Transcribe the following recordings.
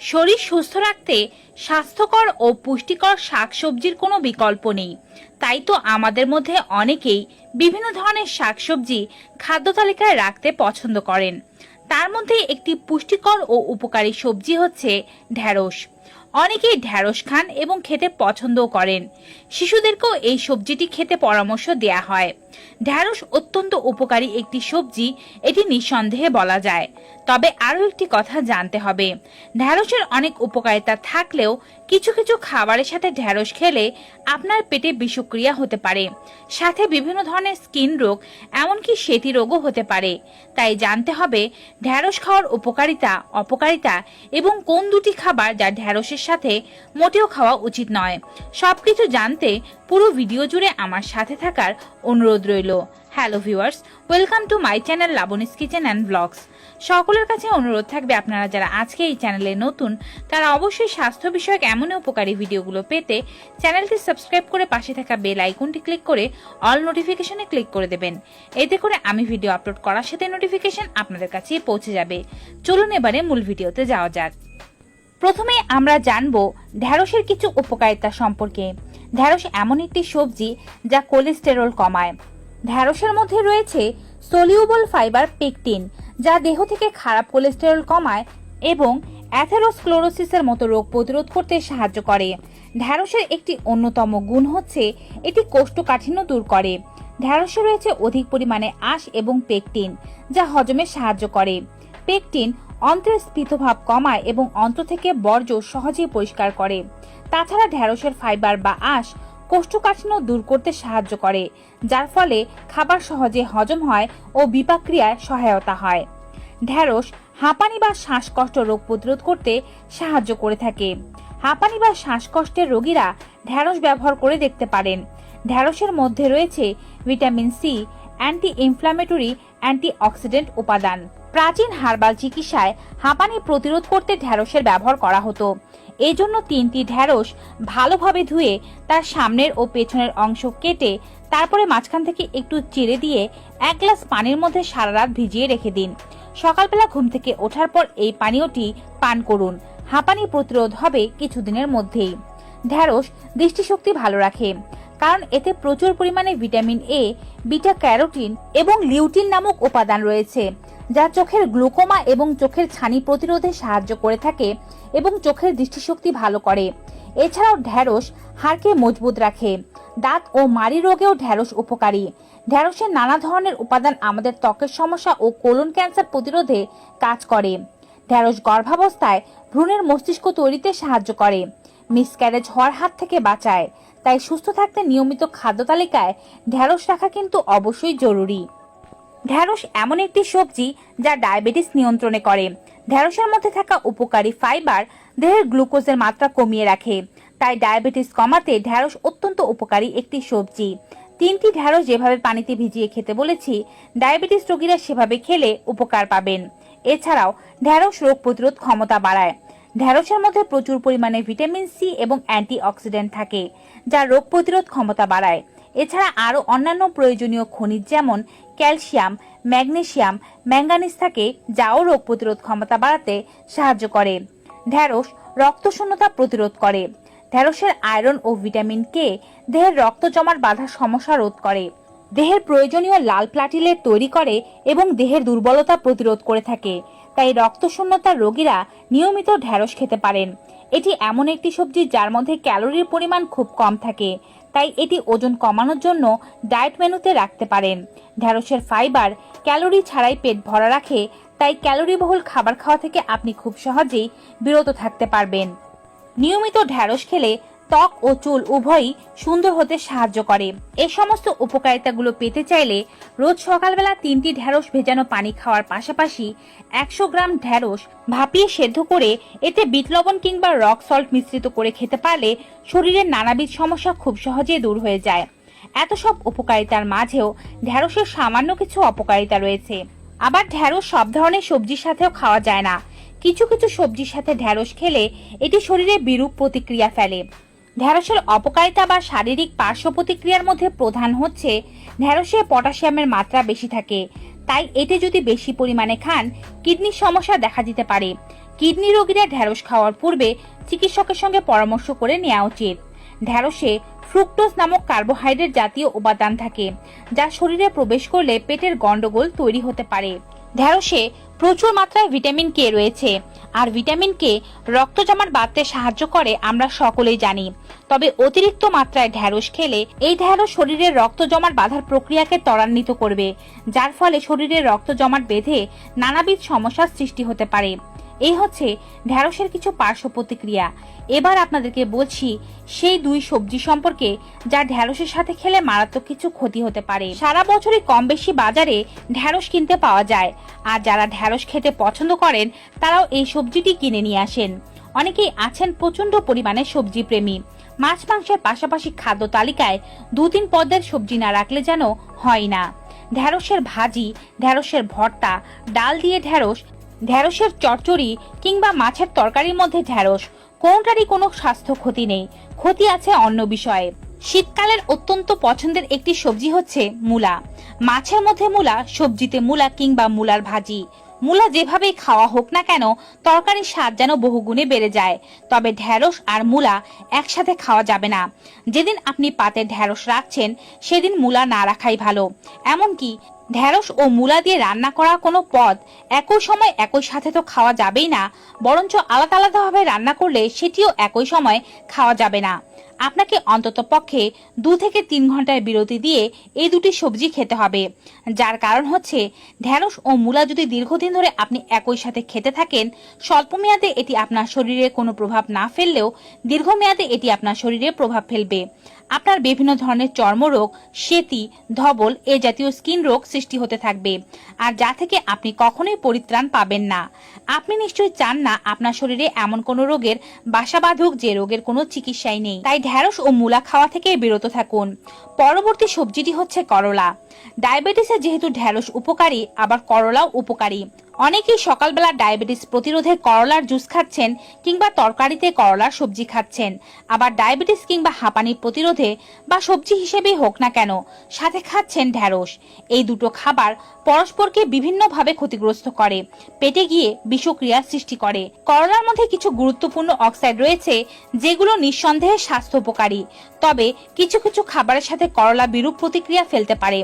শরীর সুস্থ রাখতে স্বাস্থ্যকর ও পুষ্টিকর শাকসবজির কোনো বিকল্প নেই। তাই তো আমাদের মধ্যে অনেকেই বিভিন্ন ধরনের শাকসবজি খাদ্য তালিকায় রাখতে পছন্দ করেন। তার মধ্যে একটি পুষ্টিকর ও উপকারী সবজি হচ্ছে ঢ্যাঁড়স অনেকেই ঢ্যাঁড়স খান এবং খেতে পছন্দও করেন। শিশুদেরকেও এই সবজিটি খেতে পরামর্শ দেয়া হয়। ঢ্যাঁড়স অত্যন্ত উপকারী একটি সবজি, এটি নিঃসন্দেহে বলা যায়। তবে আরও একটি কথা জানতে হবে। ঢ্যাঁড়সের অনেক উপকারিতা থাকলেও কিছু কিছু খাবারের সাথে ঢ্যাঁড়স খেলে আপনার পেটে বিষক্রিয়া হতে পারে। সাথে বিভিন্ন ধরনের স্কিন রোগ, এমনকি সেতি রোগও হতে পারে। তাই জানতে হবে, ঢ্যাঁড়স খাওয়ার উপকারিতা, অপকারিতা এবং কোন দুটি খাবার যা ঢ্যাঁড়সের সাথে মোটেও খাওয়া উচিত নয়। সবকিছু জানতে পুরো ভিডিও জুড়ে আমার সাথে থাকার অনুরোধ রইল। Hello viewers welcome to my channel Laboni's kitchen and blogs সকলের কাছে অনুরোধ থাকবে আপনারা যারা আজকে এই চ্যানেলে নতুন, তারা অবশ্যই স্বাস্থ্য বিষয়ক এমন উপকারী ভিডিওগুলো পেতে চ্যানেলটি সাবস্ক্রাইব করে পাশে থাকা বেল আইকনটি ক্লিক করে অল নোটিফিকেশনে ক্লিক করে দেবেন। এতে করে আমি ভিডিও আপলোড করার সাথে নোটিফিকেশন আপনাদের কাছে পৌঁছে যাবে। চলুন এবারে মূল ভিডিওতে যাওয়া যাক। প্রথমে আমরা জানব ঢ্যাঁড়সের কিছু উপকারিতা সম্পর্কে। ঢ্যাঁড়স এমন একটি সবজি যা কোলেস্টেরল কমায়। ঢ্যাঁড়সের মধ্যে রয়েছে সলিউবল ফাইবার পেকটিন, যা দেহ থেকে খারাপ কোলেস্টেরল কমায় এবং অ্যাথেরোস্ক্লোরোসিসের মতো রোগ প্রতিরোধ করতে সাহায্য করে। ঢ্যাঁড়সের একটি অন্যতম গুণ হচ্ছে এটি কোষ্ঠকাঠিন্য দূর করে। ঢ্যাঁড়সে রয়েছে অধিক পরিমাণে আঁশ এবং পেকটিন, যা হজমে সাহায্য করে। পেকটিন অন্ত্রের স্ফীতভাব কমায় এবং অন্ত্র থেকে বর্জ্য সহজেই পরিষ্কার করে। তাছাড়া ঢ্যাঁড়সের ফাইবার বা আঁশ কোষ্ঠকাঠিন্য দূর করতে সাহায্য করে, যার ফলে খাবার সহজে হজম হয় ও বিপাক্রিয়ায় সহায়তা হয়। ঢ্যাঁড়স হাঁপানি বা শ্বাসকষ্ট রোগ প্রতিরোধ করতে সাহায্য করে থাকে। হাঁপানি বা শ্বাসকষ্টের রোগীরা ঢ্যাঁড়স ব্যবহার করে দেখতে পারেন। ঢ্যাঁড়সের মধ্যে রয়েছে vitamin C anti inflammatory antioxidant উপাদান। প্রাচীন হার্বাল চিকিৎসায় হাঁপানি প্রতিরোধ করতে ঢ্যাঁড়সের ব্যবহার করা হতো। এই জন্য তিনটি ঢ্যাঁড়স ভালোভাবে ধুয়ে তার সামনের ও পেছনের অংশ কেটে তারপরে মাঝখান থেকে একটু চিড়ে দিয়ে এক গ্লাস পানির মধ্যে সারা রাত ভিজিয়ে রেখে দিন। সকালবেলা ঘুম থেকে ওঠার পর এই পানীয়টি পান করুন। হাঁপানি প্রতিরোধ হবে কিছুদিনের মধ্যেই। ঢ্যাঁড়স দৃষ্টিশক্তি ভালো রাখে। কারণ এতে প্রচুর পরিমাণে ভিটামিন এ বিটা ক্যারোটিন এবং লিউটিন নামক উপাদান রয়েছে, যা চোখের গ্লুকোমা এবং চোখের ছানি প্রতিরোধে সাহায্য করে থাকে এবং চোখের দৃষ্টিশক্তি ভালো করে। এছাড়াও ঢ্যাঁড়স হাড়কে মজবুত রাখে। দাঁত ও মাড়ি রোগেও ঢ্যাঁড়স উপকারী। ঢ্যাঁড়সের নানা ধরনের উপাদান আমাদের ত্বকের সমস্যা ও কোলন ক্যান্সার প্রতিরোধে কাজ করে। ঢ্যাঁড়স গর্ভাবস্থায় ভ্রূণের মস্তিষ্ক তৈরিতে সাহায্য করে। মিসক্যারেজ হওয়ার হাত থেকে বাঁচায়। তাই সুস্থ থাকতে নিয়মিত খাদ্য তালিকায় ঢ্যাঁড়স রাখা কিন্তু অবশ্যই জরুরি। ঢ্যাঁড়স এমন একটি সবজি যা ডায়াবেটিস নিয়ন্ত্রণে করে। ঢ্যাঁড়সের মধ্যে থাকা উপকারী ফাইবার দেহের গ্লুকোজের মাত্রা কমিয়ে রাখে। তাই ডায়াবেটিস কমাতে ঢ্যাঁড়স অত্যন্ত উপকারী একটি সবজি। তিনটি ঢ্যাঁড়স যেভাবে পানিতে ভিজিয়ে খেতে বলেছি, ডায়াবেটিস রোগীরা সেভাবে খেলে উপকার পাবেন। এছাড়াও ঢ্যাঁড়স রোগ প্রতিরোধ ক্ষমতা বাড়ায়। ঢ্যাঁড়সের মধ্যে প্রচুর পরিমাণে ভিটামিন সি এবং অ্যান্টি অক্সিডেন্ট থাকে, যা রোগ প্রতিরোধ ক্ষমতা বাড়ায়। এছাড়া আরও অন্যান্য প্রয়োজনীয় খনিজ যেমন ক্যালসিয়াম, ম্যাগনেসিয়াম, ম্যাঙ্গানিজ থাকে, যাও রোগ প্রতিরোধ ক্ষমতা বাড়াতে সাহায্য করে। ঢ্যাঁড়স রক্তশূন্যতা প্রতিরোধ করে। ঢ্যাঁড়সের আয়রন ও ভিটামিন কে দেহের রক্ত জমার বাধার সমস্যা রোধ করে। দেহের প্রয়োজনীয় লাল প্লাটিলেট তৈরি করে এবং দেহের দুর্বলতা প্রতিরোধ করে থাকে। তাই রক্তশূন্যতার রোগীরা নিয়মিত ঢ্যাঁড়স খেতে পারেন। এটি এমন একটি সবজি যার মধ্যে ক্যালোরির পরিমাণ খুব কম থাকে। তাই এটি ওজন কমানোর জন্য ডায়েট মেনুতে রাখতে পারেন। ঢ্যাঁড়সের ফাইবার ক্যালোরি ছাড়াই পেট ভরা রাখে, তাই ক্যালোরিবহুল খাবার খাওয়া থেকে আপনি খুব সহজেই বিরত থাকতে পারবেন। নিয়মিত ঢ্যাঁড়স খেলে ত্বক ও চুল উভয়ই সুন্দর হতে সাহায্য করে। এই সমস্ত উপকারিতাগুলো পেতে চাইলে রোজ সকালবেলা তিনটি ঢ্যাঁড়স ভেজানো পানি খাওয়ার পাশাপাশি একশো গ্রাম ঢ্যাঁড়স ভাপিয়ে সেদ্ধ করে এতে বিট লবণ কিংবা রক সল্ট মিশ্রিত করে খেতে পারলে শরীরের নানাবিধ সমস্যা খুব সহজেই দূর হয়ে যায়। এত সব উপকারিতার মাঝেও ঢ্যাঁড়সের সামান্য কিছু অপকারিতা রয়েছে। আবার ঢ্যাঁড়স সব ধরনের সবজির সাথেও খাওয়া যায় না। কিছু কিছু সবজির সাথে ঢ্যাঁড়স খেলে এটি শরীরে বিরূপ প্রতিক্রিয়া ফেলে। ঢ্যাঁড়সের অপকারিতা বা শারীরিক পার্শ্ব প্রতিক্রিয়ার মধ্যে প্রধান হচ্ছে ঢ্যাঁড়সে পটাশিয়ামের মাত্রা বেশি থাকে। তাই এতে যদি বেশি পরিমাণে খান, কিডনির সমস্যা দেখা দিতে পারে। কিডনি রোগীরা ঢ্যাঁড়স খাওয়ার পূর্বে চিকিৎসকের সঙ্গে পরামর্শ করে নেওয়া উচিত। ঢ্যাঁড়সে ফ্রুক্টোজ নামক কার্বোহাইড্রেট জাতীয় উপাদান থাকে, যা শরীরে প্রবেশ করলে পেটের গন্ডগোল তৈরি হতে পারে। ঢ্যাঁড়সে প্রচুর মাত্রায় ভিটামিন কে রয়েছে। আর ভিটামিন কে রক্ত জমাট বাঁধতে সাহায্য করে আমরা সকলেই জানি। তবে অতিরিক্ত মাত্রায় ঢেঁড়স খেলে এই ঢেঁড়স শরীরের রক্ত জমাট বাঁধার প্রক্রিয়াকে ত্বরান্বিত করবে, যার ফলে শরীরের রক্ত জমাট বেঁধে নানাবিধ সমস্যার সৃষ্টি হতে পারে। এই হচ্ছে ঢ্যাঁড়সের কিছু পার্শ্ব প্রতিক্রিয়া। এবার আপনাদেরকে বলছি, সেই দুই সবজি সম্পর্কে যা ঢ্যাঁড়সের সাথে খেলে মারাত্মক কিছু ক্ষতি হতে পারে। সারা বছরই কম বেশি বাজারে ঢ্যাঁড়স কিনতে পাওয়া যায়। আর যারা ঢ্যাঁড়স খেতে পছন্দ করেন, তারাও এই সবজিটি কিনে নিয়ে আসেন। অনেকেই আছেন প্রচণ্ড পরিমাণে সবজি প্রেমী মাছ মাংসের পাশাপাশি খাদ্য তালিকায় দু তিন পদের সবজি না রাখলে যেন হয় না। ঢ্যাঁড়সের ভাজি ঢ্যাঁড়সের ভর্তা, ডাল দিয়ে ঢ্যাঁড়স ঢ্যাঁড়সের চচ্চড়ি কিংবা মাছের তরকারির মধ্যে ঢ্যাঁড়স কোনটারই কোনো স্বাস্থ্য ক্ষতি নেই। ক্ষতি আছে অন্য বিষয়ে। শীতকালের অত্যন্ত পছন্দের একটি সবজি হচ্ছে মূলা। মাছের মধ্যে মূলা, সবজিতে মূলা কিংবা মূলার ভাজি। মূলা যেভাবেই খাওয়া হোক না কেন, তরকারির স্বাদ যেন বহুগুণে বেড়ে যায়। তবে ঢ্যাঁড়স আর মূলা একসাথে খাওয়া যাবে না। যেদিন আপনি পাতে ঢ্যাঁড়স রাখছেন, সেদিন মূলা না রাখাই ভালো। এমনকি ঢ্যাঁড়স ও মূলা দিয়ে রান্না করা কোনো পদ একই সময় একই সাথে তো খাওয়া যাবেই না, বরঞ্চ আলাদা আলাদাভাবে রান্না করলে সেটিও একই সময় খাওয়া যাবে না। আপনাকে অন্তত পক্ষে দু থেকে তিন ঘণ্টার বিরতি দিয়ে এই দুটি সবজি খেতে হবে। যার কারণ হচ্ছে ঢ্যাঁড়স ও মূলা যদি দীর্ঘদিন ধরে আপনি একই সাথে খেতে থাকেন স্বল্পমেয়াদে এটি আপনার শরীরে কোনো প্রভাব না ফেললেও দীর্ঘমেয়াদে এটি আপনার শরীরে প্রভাব ফেলবে। আপনার বিভিন্ন ধরনের চর্মরোগ, সেতি, ধবল এ জাতীয় স্কিন রোগ সৃষ্টি হতে থাকবে। আর যা থেকে আপনি কখনোই পরিত্রাণ পাবেন না। আপনি নিশ্চয়ই চান না আপনার শরীরে এমন কোনো রোগের বাসা বাঁধুক যে রোগের কোনো চিকিৎসাই নেই। তাই ঢ্যাঁড়স ও মূলা খাওয়া থেকে বিরত থাকুন। পরবর্তী সবজিটি হচ্ছে করলা। ডায়াবেটিসে যেহেতু ঢ্যাঁড়স উপকারী, আবার করলাও উপকারী। অনেকেই সকালবেলা ডায়াবেটিস প্রতিরোধে করলার জুস খাচ্ছেন কিংবা তরকারিতে করলার সবজি খাচ্ছেন। আবার ডায়াবেটিস কিংবা হাঁপানি প্রতিরোধে বা সবজি হিসেবেই হোক না কেন, সাথে খাচ্ছেন ঢ্যাঁড়স এই দুটো খাবার পরস্পরকে বিভিন্নভাবে ক্ষতিগ্রস্ত করে, পেটে গিয়ে বিষক্রিয়ার সৃষ্টি করে। করলার মধ্যে কিছু গুরুত্বপূর্ণ অক্সাইড রয়েছে, যেগুলো নিঃসন্দেহে স্বাস্থ্য উপকারী। তবে কিছু কিছু খাবারের সাথে করলা বিরূপ প্রতিক্রিয়া ফেলতে পারে,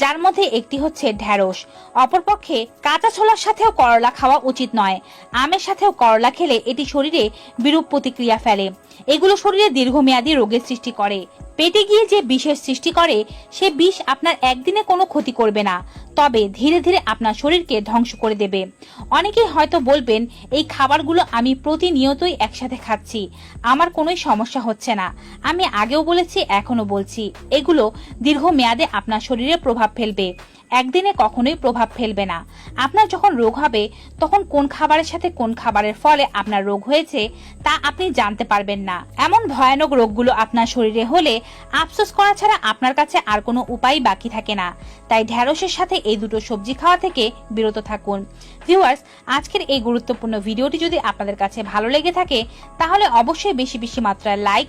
যার মধ্যে একটি হচ্ছে ঢ্যাঁড়স অপরপক্ষে কাঁচা ছোলার সাথেও করলা খাওয়া উচিত নয়। আমের সাথেও করলা খেলে এটি শরীরে বিরূপ প্রতিক্রিয়া ফেলে। এগুলো শরীরে দীর্ঘমেয়াদী রোগের সৃষ্টি করে। পেটে গিয়ে যে বিষের সৃষ্টি করে, সে বিষ আপনার একদিনে কোনো ক্ষতি করবে না। তবে ধীরে ধীরে আপনার শরীরকে ধ্বংস করে দেবে। অনেকেই হয়তো বলবেন, এই খাবারগুলো আমি প্রতিনিয়তই একসাথে খাচ্ছি। আমার কোনোই সমস্যা হচ্ছে না। আমি আগেও বলেছি এখনও বলছি। এগুলো দীর্ঘমেয়াদে আপনার শরীরে প্রভাব ফেলবে। একদিনে কখনোই প্রভাব ফেলবে না। আপনার যখন রোগ হবে, তখন কোন খাবারের সাথে কোন খাবারের ফলে আপনার রোগ হয়েছে, তা আপনি জানতে পারবেন না। এমন ভয়ানক রোগগুলো আপনার শরীরে হলে আফসোস করা ছাড়া আপনার কাছে আর কোনো উপায় বাকি থাকে না। তাই ঢ্যাঁড়সের সাথে এই দুটো সবজি খাওয়া থেকে বিরত থাকুন। ভিউয়ার্স, আজকের এই গুরুত্বপূর্ণ ভিডিওটি যদি আপনাদের কাছে ভালো লেগে থাকে, তাহলে অবশ্যই বেশি বেশি মাত্রায় like